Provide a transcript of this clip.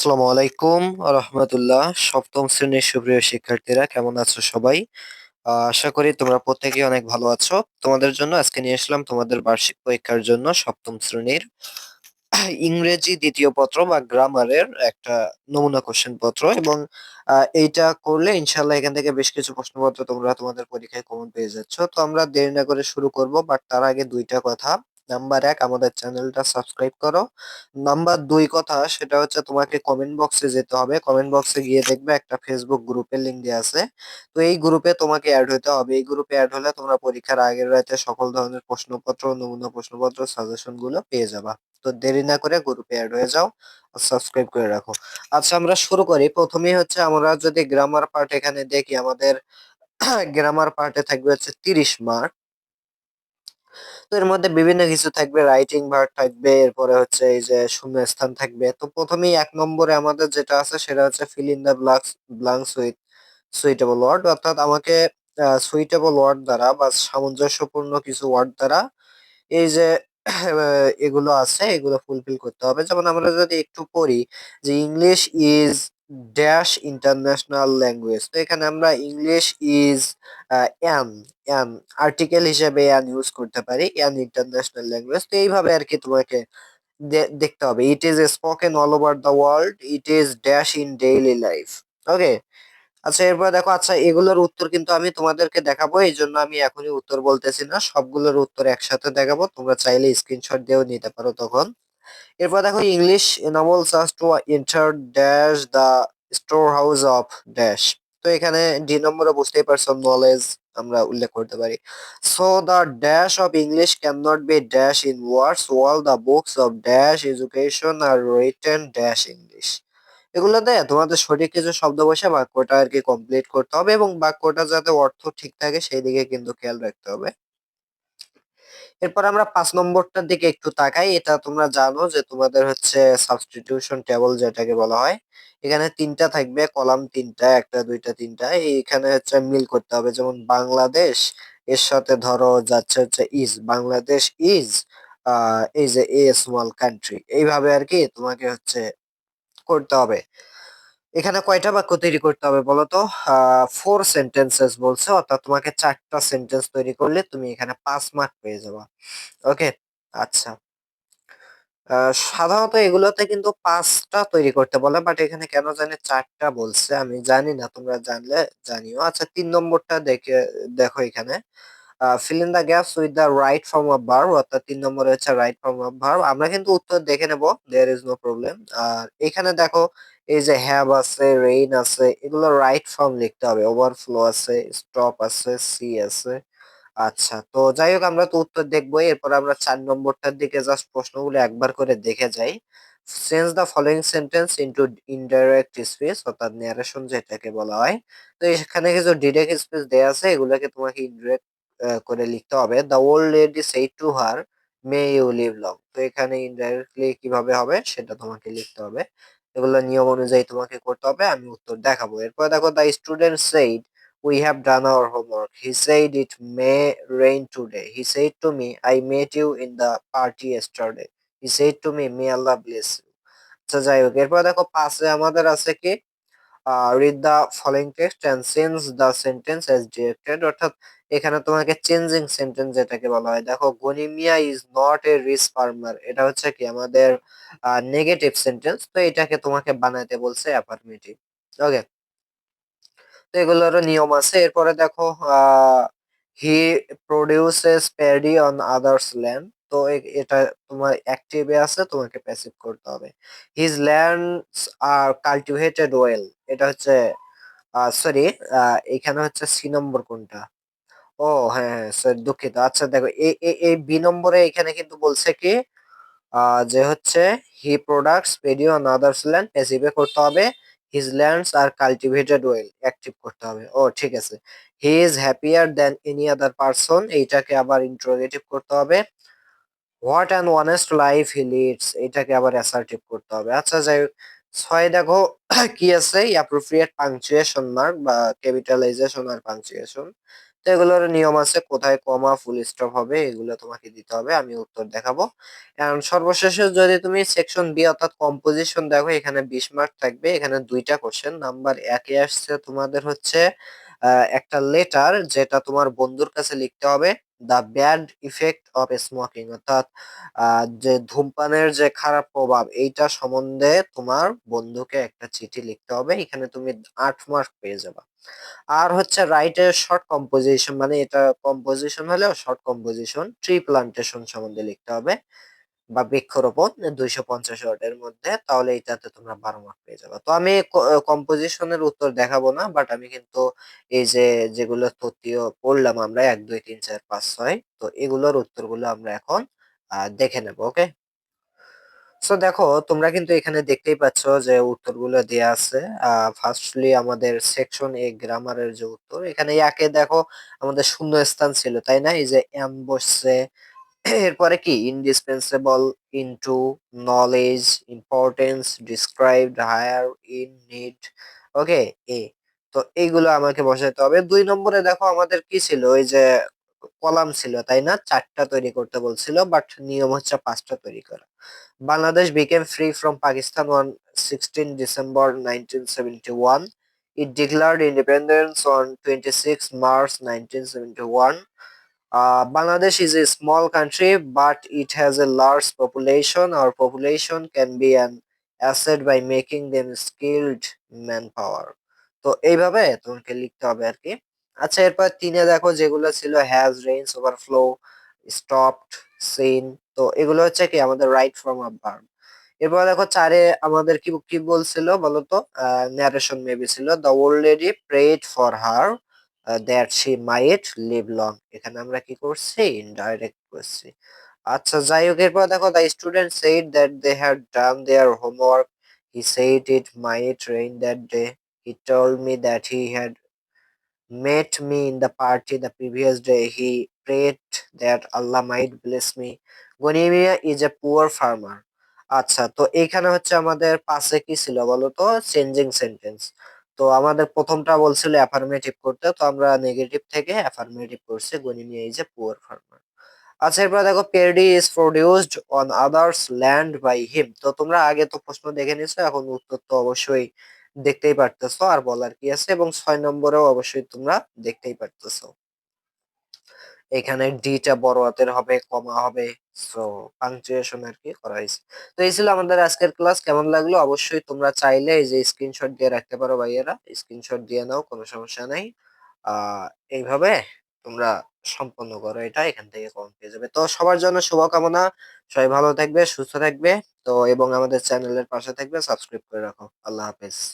আসসালামু আলাইকুম রহমতুল্লাহ। সপ্তম শ্রেণির সুপ্রিয় শিক্ষার্থীরা, কেমন আছো সবাই? আশা করি তোমরা প্রত্যেকেই অনেক ভালো আছো। তোমাদের জন্য আজকে নিয়ে আসলাম তোমাদের বার্ষিক পরীক্ষার জন্য সপ্তম শ্রেণির ইংরেজি দ্বিতীয় পত্র বা গ্রামারের একটা নমুনা কোশ্চেন পত্র এবং এইটা করলে ইনশাল্লাহ এখান থেকে বেশ কিছু প্রশ্নপত্র তোমরা তোমাদের পরীক্ষায় কমন পেয়ে যাচ্ছ। তো আমরা দেরি না করে শুরু করব বাট তার আগে দুইটা কথা। নাম্বার এক, আমাদের চ্যানেলটা সাবস্ক্রাইব করো। নাম্বার দুই কথা, সেটা হচ্ছে তোমাকে কমেন্ট বক্সে যেতে হবে। কমেন্ট বক্সে গিয়ে দেখবে একটা ফেসবুক গ্রুপের লিঙ্ক দেওয়া আছে। তো এই গ্রুপে তোমাকে অ্যাড হতে হবে। এই গ্রুপে অ্যাড হলে তোমরা পরীক্ষার আগের রাতে সকল ধরনের প্রশ্নপত্র, নমুনা প্রশ্নপত্র সাজেশনগুলো পেয়ে যাবা। তো দেরি না করে গ্রুপে অ্যাড হয়ে যাও আর সাবস্ক্রাইব করে রাখো। আচ্ছা আমরা শুরু করি। প্রথমেই হচ্ছে আমরা যদি গ্রামার পার্ট এখানে দেখি, আমাদের গ্রামার পার্টে থাকবে হচ্ছে তিরিশ মার্ক তো এর মধ্যে বিভিন্ন কিছু থাকবে রাইটিং ভার্ব থাকবে, এরপরে হচ্ছে এই যে শূন্যস্থান থাকবে। তো প্রথমেই এক নম্বরে আমাদের যেটা আছে সেটা হচ্ছে fill in the blanks blanks with suitable word অর্থাৎ আমাকে সুইটেবল ওয়ার্ড দ্বারা বা সামঞ্জস্যপূর্ণ কিছু ওয়ার্ড দ্বারা এই যে এগুলো আছে, এগুলো ফুলফিল করতে হবে। যেমন আমরা যদি একটু পড়ি যে English is dash international language তো এখানে আমরা English is an an article হিসেবে অ্যান ইউজ করতে পারি অ্যান ইন্টারন্যাশনাল ল্যাঙ্গুয়েজ তো এইভাবে আর কি তোমাকে দেখতে হবে। It is spoken all over the world it is dash in daily life okay আচ্ছা এরপর দেখো আচ্ছা এগুলোর উত্তর কিন্তু আমি তোমাদেরকে দেখাবো, এই জন্য আমি এখনই উত্তর বলতেছি না। সবগুলোর উত্তর একসাথে দেখাবো, তোমরা চাইলে স্ক্রিনশট দিয়েও নিতে পারো তখন। এরপর দেখো English enables us to enter dash the store house of dash তো এখানে ডি নম্বরে বুঝতেই পারছ নলেজ আমরা উল্লেখ করতে পারি। So the dash of English can not be dash in words all the books of dash education are written dash English এগুলোতে তোমাদের সঠিক কিছু শব্দ বসে বাক্যটা আর কি কমপ্লিট করতে হবে এবং বাক্যটা যাতে অর্থ ঠিক থাকে, সেই দিকে কিন্তু খেয়াল রাখতে হবে। এরপর আমরা পাঁচ নম্বরটার দিকে একটু তাকাই। এটা তোমরা জানো যে তোমাদের হচ্ছে সাবস্টিটিউশন টেবল যেটাকে বলা হয়, এখানে তিনটা থাকবে, কলাম তিনটা, একটা, দুইটা, তিনটা। এখানে হচ্ছে মিল করতে হবে। যেমন বাংলাদেশ, এর সাথে ধরো যাচ্ছে হচ্ছে ইজ বাংলাদেশ ইজ এই যে এ স্মল কান্ট্রি এইভাবে আর কি তোমাকে হচ্ছে করতে হবে। এখানে কয়টা বাক্য তৈরি করতে হবে বলতো? ফোর সেন্টেন্সেস বলছে, অর্থাৎ তোমাকে চারটা সেন্টেন্স তৈরি করলে তুমি এখানে পাঁচ মার্ক পেয়ে যাবা। ওকে আচ্ছা। সাধারণত এগুলোতে কিন্তু পাঁচটা তৈরি করতে বলে বাট এখানে কেন জানি চারটা বলছে, আমি জানি না, তোমরা জানলে জানিও। আচ্ছা তিন নম্বরটা দেখে, দেখো এখানে। Fill in the gaps with the right form of verb অর্থাৎ তিন নম্বরে হচ্ছে রাইট ফর্ম অফ ভার্ব আমরা কিন্তু উত্তর দেখে নেব দেয়ার ইজ নো প্রবলেম আর এখানে দেখো, এই যে হ্যাভ আছে রেইন আছে, এগুলো রাইট ফর্ম লিখতে হবে। ওভারফ্লো আছে স্টপ আছে সি আছে। আচ্ছা তো যাই হোক, আমরা তো উত্তর দেখব এরপর আমরা চার নম্বরটার দিকে জাস্ট প্রশ্নগুলো একবার করে দেখে যাই। Change the following sentence into indirect speech অর্থাৎ ন্যারেশন যেটাকে বলা হয়। তো এখানে কিছু ডিরেক্ট স্পেস দেয়া আছে, এগুলোকে তোমাকে ইনডিরেক্ট করে লিখতে হবে the old lady said to her may you live long তো এখানে ইনডাইরেক্টলি কীভাবে হবে সেটা তোমাকে লিখতে হবে এগুলো নিয়ম অনুযায়ী তোমাকে করতে হবে আমি উত্তর দেখাবো এরপর দেখো the student said we have done our homework He said it may rain today. He said to me, I met you in the party yesterday. He said to me, may Allah bless you. আচ্ছা যাই হোক এরপর দেখো পাশে আমাদের আছে কি read the following text and change the sentence as directed অর্থাৎ এখানে তোমাকে চেঞ্জিং সেন্টেন্স যেটাকে বলা হয়, দেখো Ganimiya is not a rich farmer এটা হচ্ছে কি আমাদের নেগেটিভ সেন্টেন্স তো এটাকে তোমাকে বানাইতে বলছে অ্যাফার্মেটিভ ওকে তো এগুলোরও নিয়ম আছে। এরপরে দেখো he produces paddy on others land তো এটা তোমার অ্যাক্টিভে আছে, তোমাকে প্যাসিভ করতে হবে। His lands are cultivated well এটা হচ্ছে সরি এখানে হচ্ছে সি নম্বর কোনটা? ও হ্যাঁ হ্যাঁ স্যার দুঃখিত। আচ্ছা দেখো এই এই বি নম্বরে এখানে কিন্তু বলছে কি যে হচ্ছে he products paddy on others land প্যাসিভে করতে হবে। His lands are cultivated well active করতে হবে। ও, ঠিক আছে। He is happier than any other person এইটাকে আবার ইন্টারোগেটিভ করতে হবে। What an honest life he leads এটাকে আবার অ্যাসার্টিভ করতে হবে। আচ্ছা যাই হোক, ছয় দেখো, কি আছে? অ্যাপ্রোপ্রিয়েট পাংচুয়েশন মার্ক বা ক্যাপিটালাইজেশন আর পাংচুয়েশন তো এগুলোর নিয়ম আছে, কোথায় কমা ফুল স্টপ হবে, এগুলো তোমাকে দিতে হবে, আমি উত্তর দেখাবো। কারণ সর্বশেষে যদি তুমি সেকশন বি অর্থাৎ কম্পোজিশন দেখো, এখানে বিশ মার্ক থাকবে, এখানে দুইটা কোশ্চেন নাম্বার একে আসছে তোমাদের হচ্ছে একটা লেটার যেটা তোমার বন্ধুর কাছে লিখতে হবে। The bad effect of smoking অর্থাৎ যে ধূমপানের যে খারাপ প্রভাব, এইটা সম্বন্ধে তোমার বন্ধুকে একটা চিঠি লিখতে হবে, এখানে তুমি আট মার্ক পেয়ে যাবা। আর হচ্ছে রাইটের শর্ট কম্পোজিশন মানে এটা কম্পোজিশন হলেও শর্ট কম্পোজিশন ট্রি প্লান্টেশন সম্বন্ধে লিখতে হবে। বা বৃক্ষরোপণ দুইশো পঞ্চাশ ওয়ার্ডের মধ্যে, তাহলে এইটাতে তোমরা বারো মার্ক পেয়ে যাবে। তো আমি কম্পোজিশনের উত্তর দেখাবো না বাট আমি কিন্তু এই যে, যেগুলো তথ্য পড়লাম আমরা, এক, দুই, তিন, চার, পাঁচ, ছয়, তো এগুলোর উত্তরগুলো আমরা এখন দেখে নেব ওকে সো দেখো, তোমরা কিন্তু এখানে দেখতেই পাচ্ছ যে উত্তরগুলো দেয়া আছে। ফার্স্টলি আমাদের সেকশন এ গ্রামারের যে উত্তর, এখানে একে দেখো আমাদের শূন্য স্থান ছিল, তাই না? এই যে এম বসছে এরপরে কি? Indispensable into knowledge importance described higher in need okay এ তো এইগুলো আমাকে বসাইতে হবে। দুই নম্বরে দেখো আমাদের কি ছিল? ওই যে কলাম ছিল, তাই না? চারটা তৈরি করতে বলছিল বাট নিয়ম হচ্ছে পাঁচটা তৈরি করা। Bangladesh became free from Pakistan on sixteen December nineteen seventy one It declared independence on 26 March 1971. Uh, Bangladesh is a small country, but it has a large population. Our population can be an asset by making them skilled manpower. তো এইভাবে তোমাকে লিখতে হবে আর কি। আচ্ছা এরপর তিনে দেখো যেগুলো ছিল has range overflow stopped seen তো এগুলো হচ্ছে কি আমাদের রাইট ফর্ম অফ ভার্ব এরপর দেখো চারে আমাদের কি কি বলছিল বলতো? ন্যারেশন মেবি ছিল। The old lady prayed for her that she might live long এখানে আমরা কি করছি? ইনডাইরেক্ট করছি। আচ্ছা যাই হোক, এরপর দেখো the student said that they had done their homework he said it might rain that day he told me that he had met me in the party the previous day. He prayed that Allah might bless me. Ganimiya is a poor farmer আচ্ছা তো এইখানে হচ্ছে আমাদের পাশে কি ছিল বলো তো? চেঞ্জিং সেন্টেন্স তো আমাদের প্রথমটা বলছিল অ্যাফার্মেটিভ করতে, তো আমরা নেগেটিভ থেকে অ্যাফার্মেটিভ করছি গনিমিয়া এই যে পুয়ার ফার্মার আচ্ছা এরপর দেখো paddy is produced on others land by him তো তোমরা আগে তো প্রশ্ন দেখে নিছো এখন উত্তর তো অবশ্যই দেখতেই পারতেছো, আর বলার কি আছে? এবং ছয় নম্বরেও অবশ্যই তোমরা দেখতেই পারতেছো। এখানে ডিটা বড় হাতের হবে, কমা হবে সো পাংচুয়েশন আর কি করা হয়েছে। তো এই ছিল আমাদের আজকের ক্লাস কেমন লাগল? অবশ্যই তোমরা চাইলে এই যে স্ক্রিনশট দিয়ে রাখতে পারো ভাইয়েরা। স্ক্রিনশট দিয়ে নাও, কোনো সমস্যা নাই। এইভাবে তোমরা সম্পন্ন করো এটা, এখান থেকে কমন পেয়ে যাবে। তো সবার জন্য শুভকামনা। সবাই ভালো থাকবে, সুস্থ থাকবে। তো এবং আমাদের চ্যানেলের পাশে থাকবে সাবস্ক্রাইব করে রাখো। আল্লাহ হাফেজ।